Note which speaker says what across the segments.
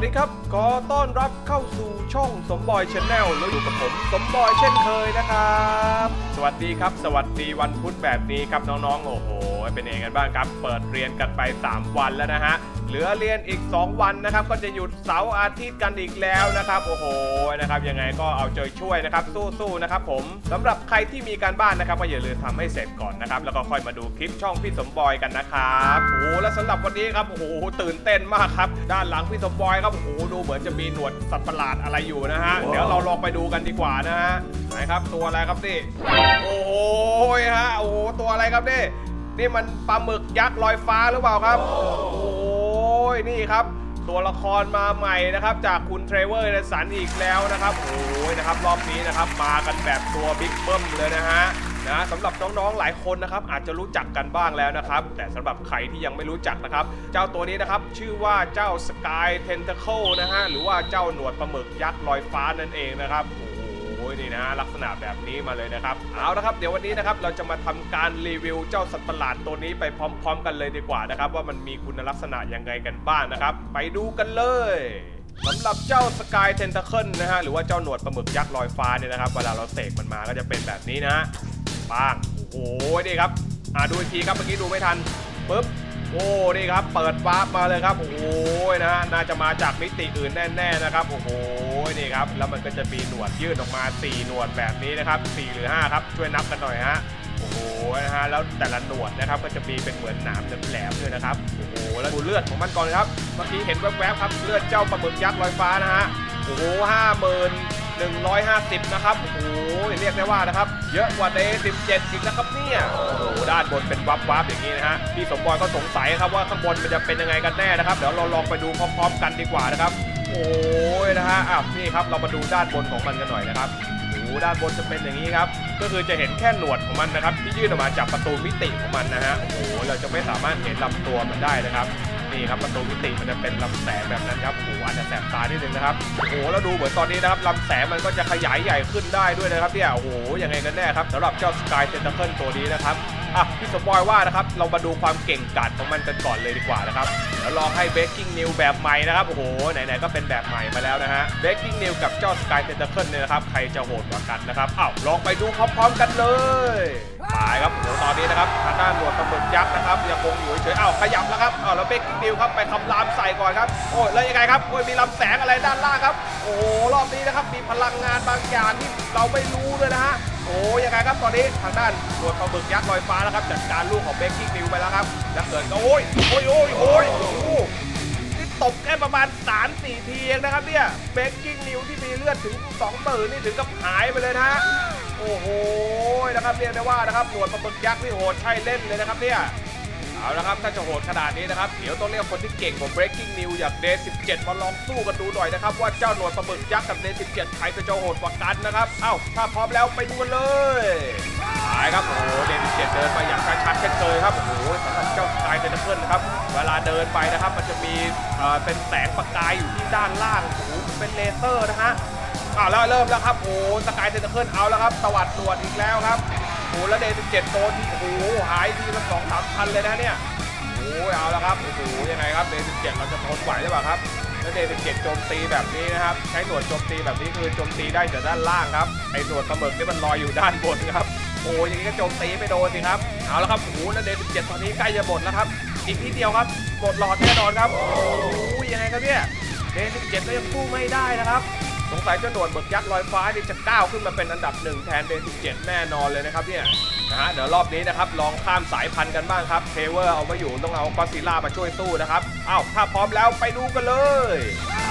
Speaker 1: วัสดีครับ ขอต้อนรับเข้าสู่ช่องสมบอยชาแนลแล้วอยู่กับผม สมบอยเช่นเคยนะครับ สวัสดีครับ สวัสดีวันพุธแบบนี้ครับน้องๆ โอ้โห เป็นยังไงกันบ้างครับ เปิดเรียนกันไป 3 วันแล้วนะฮะ เหลือเรียนอีก 2 วันนะครับ ก็จะหยุดเสาร์อาทิตย์กันอีกแล้วนะครับ โอ้โห นะครับ ยังไงก็เอาใจช่วยนะครับ สู้ๆ นะครับผมสำหรับใครที่มีการบ้านนะครับ ก็อย่าลืมทำให้เสร็จก่อนนะครับ แล้วก็ค่อยมาดูคลิปช่องพี่สมบอยกันนะครับ โอ้โห และสำหรับวันนี้ครับ โอ้โห ตื่นเต้นมากครับ ด้านหลังพี่สมบอยครับ โอ้โห ดูเหมือนจะมีหนวดสัตว์ประหลาดอะไรอยู่นะฮะ เดี๋ยวเราลองไปดูกันดีกว่านะฮะ ไหนครับ ตัวอะไรครับนี่โอ้โหฮะโอ้โหตัวอะไรครับนี่นี่มันปลาหมึกยักษ์ลอยฟ้าหรือเปล่าครับ โอ้ยนี่ครับ ตัวละครมาใหม่นะครับ จากคุณเทรเวอร์ในสันอีกแล้วนะครับโอ้ยนะครับรอบนี้นะครับมากันแบบตัวบิ๊กเบิ้มเลยนะฮะนะสำหรับน้องๆหลายคนนะครับอาจจะรู้จักกันบ้างแล้วนะครับ แต่สำหรับใครที่ยังไม่รู้จักนะครับ เจ้าตัวนี้นะครับชื่อว่าเจ้าสกายเทนเทเคิลนะฮะหรือว่าเจ้าหนวดปลาหมึกยักษ์ลอยฟ้านั่นเองนะครับโยนี่นะลักษณะแบบนี้มาเลยนะครับเอาละครับเดี๋ยววันนี้นะครับเราจะมาทำการรีวิวเจ้าสัตว์ประหลาดตัวนี้ไปพร้อม ๆ กันเลยดีกว่านะครับ ว่ามันมีคุณลักษณะยังไงกันบ้างนะครับ ไปดูกันเลยสำหรับเจ้าสกายเทนท c เคิลนะฮะหรือว่าเจ้าหนวดปลาหมึกยักษ์ลอยฟ้าเนี่ยนะครับเวลาเราเสกมันมาก็จะเป็นแบบนี้นะฮะป้างโอ้โหนี่ครับอ่าดูอีกทีครับเมื่อกี้ดูไม่ทันปึ๊บ โอ้นี่ครับเปิดวาร์ปมาเลยครับโอ้โหนะฮะน่าจะมาจากมิติอื่นแน่ๆนะครับโอ้โหนี่ครับแล้วมันก็จะมีหนวดยื่นออกมา 4 หนวดแบบนี้นะครับ4หรือ5ครับช่วยนับกันหน่อยฮะโอ้โหนะฮะแล้วแต่ละหนวดนะครับก็จะมีเป็นเหมือนหนามแหลมๆด้วยนะครับโอ้โหแล้วดูเลือดของมันก่อนครับเมื่อกี้เห็นแวบๆครับเลือดเจ้าปลาหมึกยักษ์ลอยฟ้านะฮะโอ้โหห้าหมื่น หนึ่งร้อยห้าสิบนะครับ โอ้โหเรียกได้ว่านะครับ เยอะกว่าเดย์สิบเจ็ดอีกนะครับเนี่ย โอ้โห ด้านบนเป็นวับวับอย่างนี้นะฮะ พี่สมบอยก็สงสัยครับว่าข้างบนมันจะเป็นยังไงกันแน่นะครับ เดี๋ยวเราลองไปดูพร้อมๆกันดีกว่านะครับ โอ้ยนะฮะ อ้าว นี่ครับ เรามาดูด้านบนของมันกันหน่อยนะครับโอ้โหด้านบนจะเป็นอย่างนี้ครับ ก็คือจะเห็นแค่หนวดของมันนะครับ ที่ยื่นออกมาจากประตูมิติของมันนะฮะ โอ้โห เราจะไม่สามารถเห็นลำตัวมันได้นะครับ นี่ครับประตูมิติมันจะเป็นลำแสงแบบนั้นครับโอ้โหอาจจะแสบตานิดนึงนะครับโอ้โหแล้วดูเหมือนตอนนี้นะครับลำแสงมันก็จะขยายใหญ่ขึ้นได้ด้วยนะครับเนี่ยโอ้โหยังไงกันแน่ครับสำหรับเจ้าสกายเซนเตอร์เคิลตัวนี้นะครับ อะพี่สปอยว่านะครับเรามาดูความเก่งกาจของมันกันก่อนเลยดีกว่านะครับแล้วลองให้ Breaking New แบบใหม่นะครับโอ้โหไหนๆก็เป็นแบบใหม่มาแล้วนะฮะ Breaking New กับเจ้า Sky Tentacle เนี่ยนะครับใครจะโหดกว่ากันนะครับอ้าวลองไปดูพร้อมๆกันเลยตายครับโอ้โหตอนนี้นะครับทางด้านหนวดปลาหมึกยักษ์นะครับยังคงอยู่เฉยๆอ้าวขยับแล้วครับอ้าวแล้ว Breaking New ครับไปคำรามใส่ก่อนครับโอ้ยแล้วยังไงครับโอ้ยมีลำแสงอะไรด้านล่างครับโอ้โหรอบนี้นะครับมีพลังงานบางอย่างที่เราไม่รู้เลยนะฮะ โอ้ยังไงครับตอนนี้ทางด้านหนวดปลาบึกยักษ์ลอยฟ้าแล้วครับจัดการลูกของเบคกิ้งนิวไปแล้วครับแล้วเกิดก็โอ้ยโอ้ยโอ้ยโอ้ยนี่ตกแค่ประมาณ3 4ทีเองนะครับเนี่ยเบคกิ้งนิวที่มีเลือดถึง2หมื่นนี่ถึงกับหายไปเลยนะฮะโอ้โหนะครับเรียกได้ว่านะครับหนวดปลาบึกยักษ์นี่โหดใช่เล่นเลยนะครับเนี่ย เอาละครับถ้าจะโหดขนาดนี้นะครับเดี๋ยวต้องเรียกคนที่เก่งกว่า breaking news อย่าง day 17 มาลองสู้กันดูหน่อยนะครับ ว่าเจ้าหนวดปลาหมึกยักษ์กับ day 17 ใครจะโหดกว่ากันนะครับเอ้าถ้าพร้อมแล้วไปดูกันเลยตายครับโอ้โหเดนเจ็ดเดินไปอย่างชัดเช่นเคยครับโอ้โหสำหรับเจ้าสกายเทนเคิลนะครับเวลาเดินไปนะครับ มันจะมีเป็นแสงประกายอยู่ที่ด้านล่างโอ้โหเป็นเลเซอร์นะฮะอ้าวแล้วเริ่มแล้วครับโอ้สกายเทนเคิลเอาแล้วครับตวัดตรวจอีกแล้วครับ หแล้วเดนเจ็ดโดนที่โอ้โหหายทีละสองสามพันเลยนะเนี่ยโอ้ยเอาล้วครับโอ้โหยังไงครับเดนเจ็ดเราจะทนไหวหรือเปล่าครับแล้วเดนเจ็ดโจมตีแบบนี้นะครับใช้หนวดโจมตีแบบนี้คือโจมตีได้แต่ด้านล่างครับไอ้หนวดปลาหมึกนี่มันลอยอยู่ด้านบนครับโอ้ยอย่างนี้ก็โจมตีไม่โดนสิครับเอาล้วครับโอ้โหแล้วเดนเจ็ดตอนนี้ใกล้จะหมดแล้วครับอีกนิดเดียวครับหมดหลอดแน่นอนครับโอ้ยยังไงครับเนี่ยเดนเจ็ดก็ยังสู้ไม่ได้นะครับ สงสัยเจ้าหนวดหมึกยักษ์ลอยฟ้านี่จะก้าวขึ้นมาเป็นอันดับหนึ่งแทนเดน17แน่นอนเลยนะครับเนี่ยนะฮะเดี๋ยวรอบนี้นะครับลองข้ามสายพันธุ์กันบ้างครับเทเวอร์เอาไว้อยู่ต้องเอากอซิล่ามาช่วยสู้นะครับอ้าวถ้าพร้อมแล้วไปดูกันเลย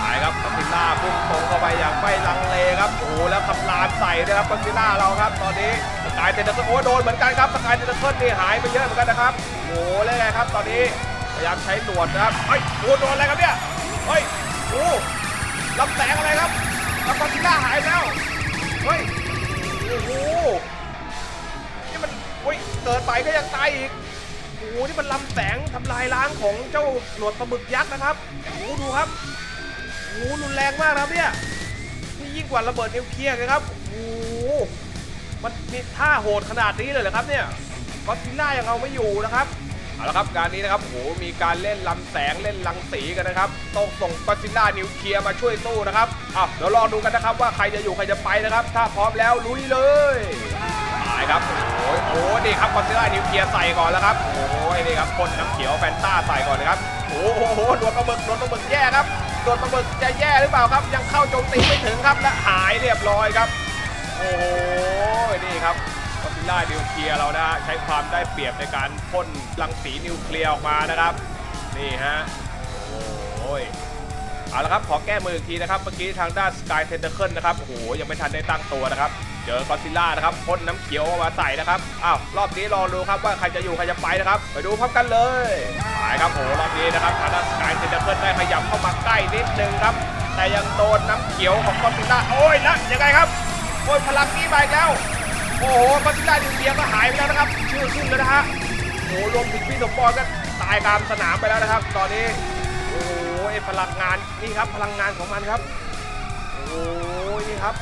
Speaker 1: ตายครับกอซิล่าพุ่งตรงเข้าไปอย่างไม่ลังเลครับโอ้แล้วคำรามใส่ด้วยครับกอซิล่าเราครับ ตอนนี้สกายเทนเคิลโอ้โดนเหมือนกันครับสกายเทนเคิลนี่หายไปเยอะเหมือนกันนะครับโอ้โหเลยไงครับ ตอนนี้พยายามใช้หนวดนะครับเฮ้ยโอ้โดนอะไรครับเนี่ยเฮ้ยโอ้ลำแสงอะไรครับ แล้วกอซิล่าหายแล้ว เฮ้ย โอ้โห นี่มันเฮ้ยเกิดไปก็ยังตายอีก โอ้โห นี่มันลำแสงทำลายล้างของเจ้าหนวดปลาหมึกยักษ์นะครับ โอ้โห ดูครับ โอ้โห รุนแรงมากครับเนี่ย นี่ยิ่งกว่าระเบิดนิวเคลียร์เลยครับ โอ้โห มันมีท่าโหดขนาดนี้เลยเหรอครับเนี่ยกอซิล่ายังเอาไม่อยู่นะครับ เอาละครับงานนี้นะครับโหมีการเล่นลำแสงเล่นลังสีกันนะครับต้องส่งก็ซิล่านิวเคลียร์มาช่วยสู้นะครับอ้าวเดี๋ยวรอดูกันนะครับว่าใครจะอยู่ใครจะไปนะครับ ถ้าพร้อมแล้วลุยเลยตายครับโอ้ยโอ้นี่ครับก็ซิล่านิวเคลียร์ใส่ก่อนแล้วครับโอ้ยนี่ครับพ่นน้ำเขียวแฟนต้าใส่ก่อนนะครับโอ้โหโดนปลาหมึกโดนปลาหมึกแย่ครับโดนปลาหมึกจะแย่หรือเปล่าครับ ยังเข้าโจมตีไม่ถึงครับและหายเรียบร้อยครับ โอ้โหนี่ครับ ล่านิวเคลียร์เรานะฮะใช้ความได้เปรียบในการพ่นรังสีนิวเคลียร์ออกมานะครับ นี่ฮะโอ้ยเอาละครับขอแก้มืออีกทีนะครับเมื่อกี้ทางด้านสกายเทนเ c อร์เครนะครับโอ้โหยังไม่ทันได้ตั้งตัวนะครับ เจอกอซิล่านะครับพ่นน้ำเขียวมาใส่นะครับอ้าวรอบนี้รอดูครับว่าใครจะอยู่ใครจะไปนะครับ ไปดูพร้อมกันเลยไปครับโอ้รอบนี้นะครับทางด้านสกายเทนเ c อร์ได้ขยับเข้ามาใกล้นิดนึงครับ แต่ยังโดนน้ำเขียวของกอซิล่าโอ้ยนะยังไงครับโอ้ยพลังนี้มาอีกแล้ว โอ้โหกอซิล่านิวเคลียร์ก็หายไปแล้วนะครับ ชื่อขึ้นแล้วนะฮะโอ้โหรวมถึงพี่สมปองก็ตายกลางสนามไปแล้วนะครับ ตอนนี้โอ้โหไอพลังงานนี่ครับพลังงานของมันครับโอ้โหนี่ครับ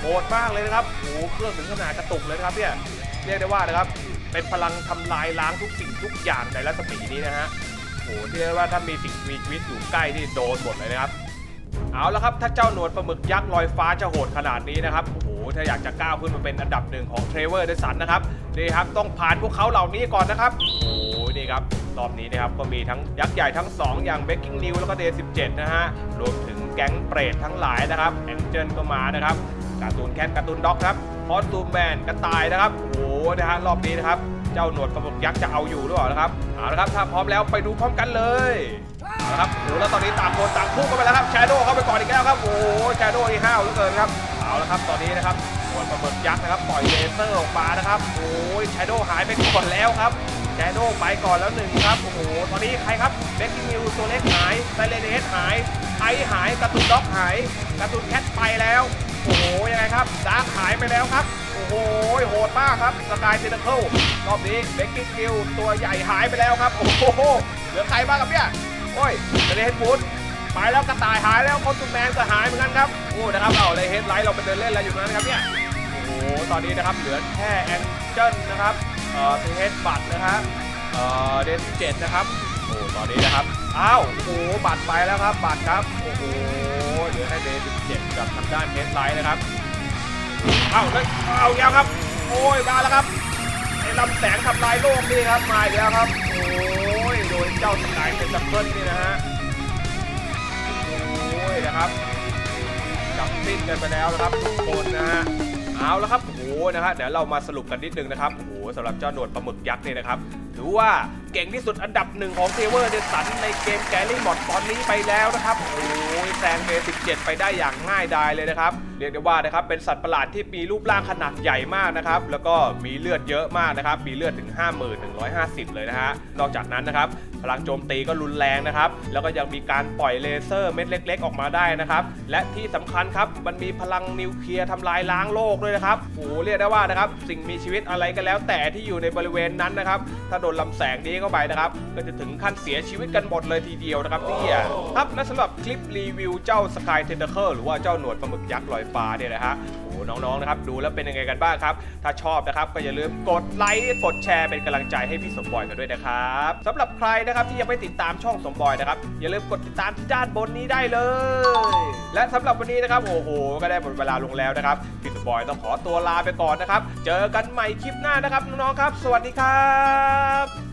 Speaker 1: โหดมากเลยนะครับโอ้โหเครื่องถึงขนาดกระตุกเลยครับเนี่ยเรียกได้ว่านะครับ เป็นพลังทำลายล้างทุกสิ่งทุกอย่างในรัศมีนี้นะฮะโอ้โหเรียกได้ว่าถ้ามีสิ่งมีชีวิตอยู่ใกล้นี่โดนหมดเลยนะครับ เอาละครับถ้าเจ้าหนวดปลาหมึกยักษ์ลอยฟ้าจะโหดขนาดนี้นะครับโอ้โห ถ้าอยากจะก้าวขึ้นมาเป็นอันดับหนึ่งของเทรเวอร์เดสันนะครับนี่ครับต้องผ่านพวกเขาเหล่านี้ก่อนนะครับ โอ้โหนี่ครับรอบนี้นะครับก็มีทั้งยักษ์ใหญ่ทั้ง 2 อย่างเบกกิ้งนิวแล้วก็เดย์17นะฮะรวมถึงแก๊งเปรตทั้งหลายนะครับแองเจิลก็มานะครับการ์ตูนแคทการ์ตูนด็อกครับพอสตูมแมนกระต่ายนะครับโอ้โหนะฮะรอบนี้นะครับเจ้าหนวดปลาหมึกยักษ์จะเอาอยู่หรือเปล่านะครับเอาละครับถ้าพร้อมแล้วไปดูพร้อมกันเลย เอาละครับโอ้โหแล้วตอนนี้ต่างคนต่างพุ่งเข้าไปแล้วครับแชโดเข้าไปก่อนอีกแล้วครับโอ้โหแชโดนี่ห้าวเหลือเกินครับเอาละครับตอนนี้นะครับหนวดปลาหมึกยักษ์นะครับปล่อยเลเซอร์ออกมานะครับโอ้ยแชโดหายไปก่อนแล้วครับแชโดไปก่อนแล้วหนึ่งครับโอ้โหตอนนี้ใครครับเบคกิ้งมิวตัวเล็กหายไซเลนเฮดหายไอหายกร์ตูนด็อกหายกร์ตูนแคทไปแล้วโอ้โหยังไงครับดาร์คหายไปแล้วครับโอ้โหโหดมากครับสกายเซนเคิลรอบนี้เบ็กกิ้งกิลตัวใหญ่หายไปแล้วครับโอ้โหเหลือใครบ้างครับเนี่ย โอ้ยเลเฮดบูดไปแล้วกระต่ายหายแล้วคอนตูแมนก็หายเหมือนกันครับโอ้นะครับเอาเลยเฮดไลท์เราไปเดินเล่นอะไรอยู่นั้นครับเนี่ยโอ้โหตอนนี้นะครับเหลือแค่แองเจิลนะครับเอ่อซีเฮดบัตนะครับเอ่อเดนเจ็ดนะครับโอ้ตอนนี้นะครับอ้าวโอ้โหบัตรไปแล้วครับบัตรครับโอ้โหเหลือแค่เดนเจ็ดกับทางด้านเฮดไลท์นะครับเอาแล้วเอาแล้วครับ โอ้ยมาแล้วครับไอ้ลำแสงทำลายโลกนี่ครับมาอีกแล้วครับโอ้ ยโดยเจ้าสกายเป็นดับเบิลนี่นะฮะโอ้ยนะครับจับสิ้นกันไปแล้วนะครับทุกคนนะฮะเอาแล้วครับโอ้โหนะฮะเดี๋ยวเรามาสรุปกันนิดนึงนะครับโอ้โหสำหรับเจ้าหนวดปลาหมึกยักษ์นี่นะครับ ถือว่าเก่งที่สุดอันดับหนึ่งของเทเวอร์เดสันในเกมแกลลี่มอดตอนนี้ไปแล้วนะครับ โอ้ยแซงเบ17ไปได้อย่างง่ายดายเลยนะครับ เรียกได้ว่านะครับเป็นสัตว์ประหลาดที่มีรูปร่างขนาดใหญ่มากนะครับ แล้วก็มีเลือดเยอะมากนะครับ มีเลือดถึง 5150 เลยนะฮะ นอกจากนั้นนะครับ พลังโจมตีก็รุนแรงนะครับ แล้วก็ยังมีการปล่อยเลเซอร์เม็ดเล็ก ๆ ออกมาได้นะครับ และที่สำคัญครับมันมีพลังนิวเคลียร์ทำลายล้างโลกด้วยนะครับโอ้เรียกได้ว่านะครับสิ่งมีชีวิตอะไรก็แล้วแต่ที่อยู่ในบริเวณนั้นนะครับถ้าโดนลำแสงนี้เข้าไปนะครับ ก็จะถึงขั้นเสียชีวิตกันหมดเลยทีเดียวนะครับเนี่ยครับและสำหรับคลิปรีวิวเจ้าสกายเทนเดอร์หรือว่าเจ้าหนวดปลาหมึกยักษ์ลอยฟ้าเนี่ยนะฮะ น้องๆนะครับดูแล้วเป็นยังไงกันบ้างครับ ถ้าชอบนะครับก็อย่าลืมกดไลค์กดแชร์เป็นกำลังใจให้พี่สมบอยกันด้วยนะครับสำหรับใครนะครับที่ยังไม่ติดตามช่องสมบอยนะครับอย่าลืมกดติดตามที่ด้านบนนี้ได้เลย และสำหรับวันนี้นะครับโอ้โห ก็ได้หมดเวลาลงแล้วนะครับพี่สมบอยต้องขอตัวลาไปก่อนนะครับ เจอกันใหม่คลิปหน้านะครับน้องๆครับ สวัสดีครับ